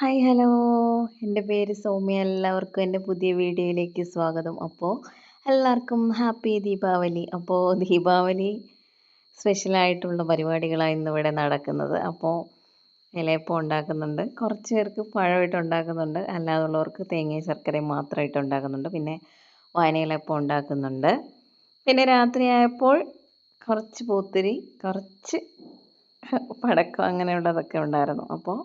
Hi hello എന്റെ പേര് സൗമ്യ. എല്ലാവർക്കും എന്റെ പുതിയ വീഡിയോയിലേക്ക് സ്വാഗതം. അപ്പോൾ എല്ലാവർക്കും ഹാപ്പി ദീപാവലി. അപ്പോൾ ദീപാവലി സ്പെഷ്യലായിട്ടുള്ള പരിപാടികളാണ് ഇന്നിവിടെ നടക്കുന്നത്. അപ്പോൾ ഇലയപ്പം ഉണ്ടാക്കുന്നുണ്ട്. കുറച്ച് പേർക്ക് പഴമായിട്ട് ഉണ്ടാക്കുന്നുണ്ട്. അല്ലാതുള്ളവർക്ക് തേങ്ങയും ശർക്കരയും മാത്രമായിട്ട് ഉണ്ടാക്കുന്നുണ്ട്. പിന്നെ വായനയിലപ്പം ഉണ്ടാക്കുന്നുണ്ട്. പിന്നെ രാത്രിയായപ്പോൾ കുറച്ച് പൂത്തിരി കുറച്ച് പടക്കം അങ്ങനെയുള്ളതൊക്കെ ഉണ്ടായിരുന്നു. അപ്പോൾ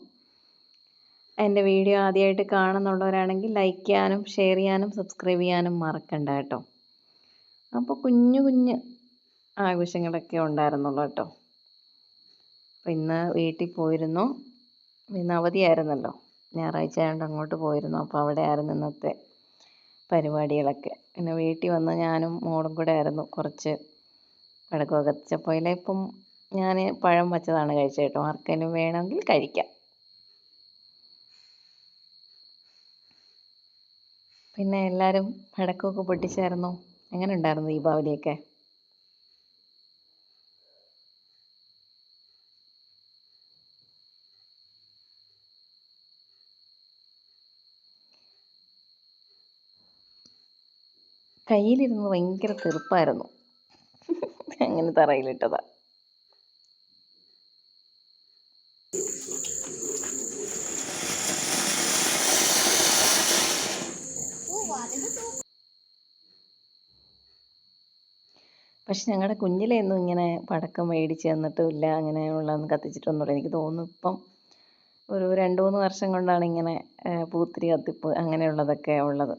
എന്റെ വീഡിയോ ആദ്യമായിട്ട് കാണുന്നുള്ളവരാണെങ്കിൽ ലൈക്ക് ചെയ്യാനും ഷെയർ ചെയ്യാനും സബ്സ്ക്രൈബ് ചെയ്യാനും മറക്കണ്ട കേട്ടോ. അപ്പോൾ കുഞ്ഞു കുഞ്ഞ് ആഘോഷങ്ങളൊക്കെ ഉണ്ടായിരുന്നുള്ളൂ കേട്ടോ. അപ്പോൾ ഇന്ന് വീട്ടിൽ പോയിരുന്നു. ഇന്ന് അവധിയായിരുന്നല്ലോ. ഞായറാഴ്ച ആയതുകൊണ്ട് അങ്ങോട്ട് പോയിരുന്നു. അപ്പോൾ അവിടെ ആയിരുന്നു ഇന്നത്തെ പരിപാടികളൊക്കെ. പിന്നെ വീട്ടിൽ വന്ന് ഞാനും മോളും കൂടെ ആയിരുന്നു കുറച്ച് കത്തിച്ചപ്പോൾ ഇപ്പം ഞാൻ പഴം വച്ചതാണ് കഴിച്ചത് കേട്ടോ. ആർക്കെങ്കിലും വേണമെങ്കിൽ കഴിക്കാം. പിന്നെ എല്ലാവരും പടക്കമൊക്കെ പൊട്ടിച്ചായിരുന്നു. എങ്ങനെ ഉണ്ടായിരുന്നു ദീപാവലിയൊക്കെ? കയ്യിലിരുന്ന് ഭയങ്കര തെറുപ്പായിരുന്നു. അങ്ങനെ തറയിലിട്ടതാ. പക്ഷെ ഞങ്ങളുടെ കുഞ്ഞിലെയൊന്നും ഇങ്ങനെ പടക്കം മേടിച്ച് തന്നിട്ടുമില്ല അങ്ങനെയുള്ളതൊന്നും കത്തിച്ചിട്ടൊന്നുമില്ല എനിക്ക് തോന്നുന്നു ഇപ്പം ഒരു രണ്ട് മൂന്ന് വർഷം കൊണ്ടാണ് ഇങ്ങനെ പൂത്തിരി കത്തിപ്പ് അങ്ങനെയുള്ളതൊക്കെ ഉള്ളത്.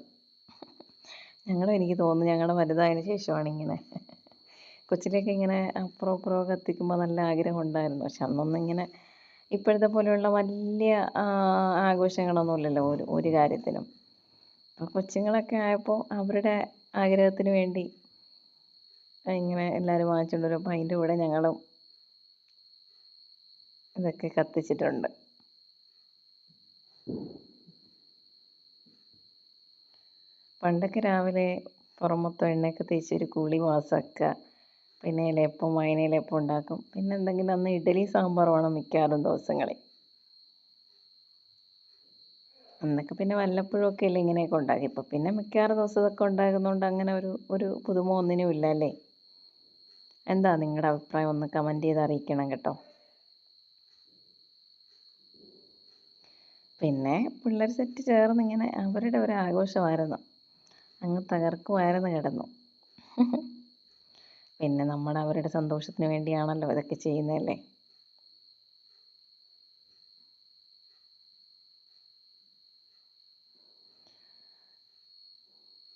ഞങ്ങളും എനിക്ക് തോന്നുന്നു ഞങ്ങളുടെ വലുതായതിന് ശേഷമാണ് ഇങ്ങനെ കൊച്ചിലേക്ക് ഇങ്ങനെ അപ്പുറം അപ്പുറം കത്തിക്കുമ്പോൾ നല്ല ആഗ്രഹം ഉണ്ടായിരുന്നു. പക്ഷെ അന്നൊന്നും ഇങ്ങനെ ഇപ്പോഴത്തെ പോലെയുള്ള വലിയ ആഘോഷങ്ങളൊന്നുമില്ലല്ലോ ഒരു ഒരു കാര്യത്തിനും അപ്പോൾ കൊച്ചുങ്ങളൊക്കെ ആയപ്പോൾ അവരുടെ ആഗ്രഹത്തിന് വേണ്ടി ഇങ്ങനെ എല്ലാവരും വാങ്ങിച്ചുകൊണ്ട് വരും. അപ്പോൾ അതിന്റെ കൂടെ ഞങ്ങളും ഇതൊക്കെ കത്തിച്ചിട്ടുണ്ട്. പണ്ടൊക്കെ രാവിലെ പുറമൊത്തം എണ്ണയൊക്കെ തേച്ച് ഒരു കുളി വാസക്ക പിന്നെ ഇലയപ്പം വയനയിലയപ്പം ഉണ്ടാക്കും. പിന്നെ എന്തെങ്കിലും അന്ന് ഇഡലി വേണം മിക്കവാറും ദിവസങ്ങളിൽ. അന്നൊക്കെ പിന്നെ വല്ലപ്പോഴും അല്ലേ ഇങ്ങനെയൊക്കെ ഉണ്ടാക്കി. ഇപ്പം പിന്നെ മിക്കവാറും ദിവസം ഇതൊക്കെ ഉണ്ടാകുന്നതുകൊണ്ട് അങ്ങനെ ഒരു ഒരു പുതുമ ഒന്നിനും ഇല്ല അല്ലേ? എന്താ നിങ്ങളുടെ അഭിപ്രായം? ഒന്ന് കമന്റ് ചെയ്ത് അറിയിക്കണം കേട്ടോ. പിന്നെ പിള്ളേർ സെറ്റ് ചേർന്ന് ഇങ്ങനെ അവരുടെ ഒരു ആഘോഷമായിരുന്നു. അങ്ങ് തകർക്കുമായിരുന്നു കിടന്നു. പിന്നെ നമ്മൾ അവരുടെ സന്തോഷത്തിന് വേണ്ടിയാണല്ലോ ഇതൊക്കെ ചെയ്യുന്നതല്ലേ?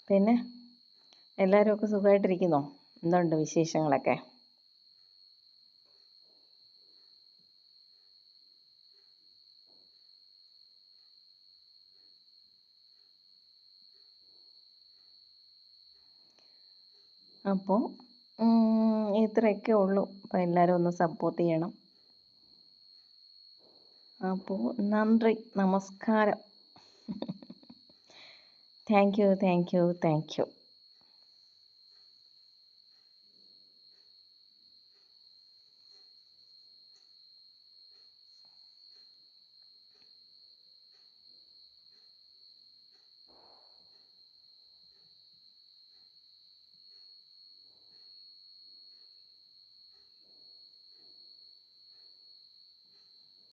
പിന്നെ എല്ലാവരും ഒക്കെ സുഖമായിട്ടിരിക്കുന്നോ എന്തുണ്ട് വിശേഷങ്ങളൊക്കെ? അപ്പോൾ ഇത്രയൊക്കെ ഉള്ളൂ. അപ്പോൾ എല്ലാവരും ഒന്ന് സപ്പോർട്ട് ചെയ്യണം. അപ്പോൾ നന്ദി. നമസ്കാരം. Thank you thank you thank you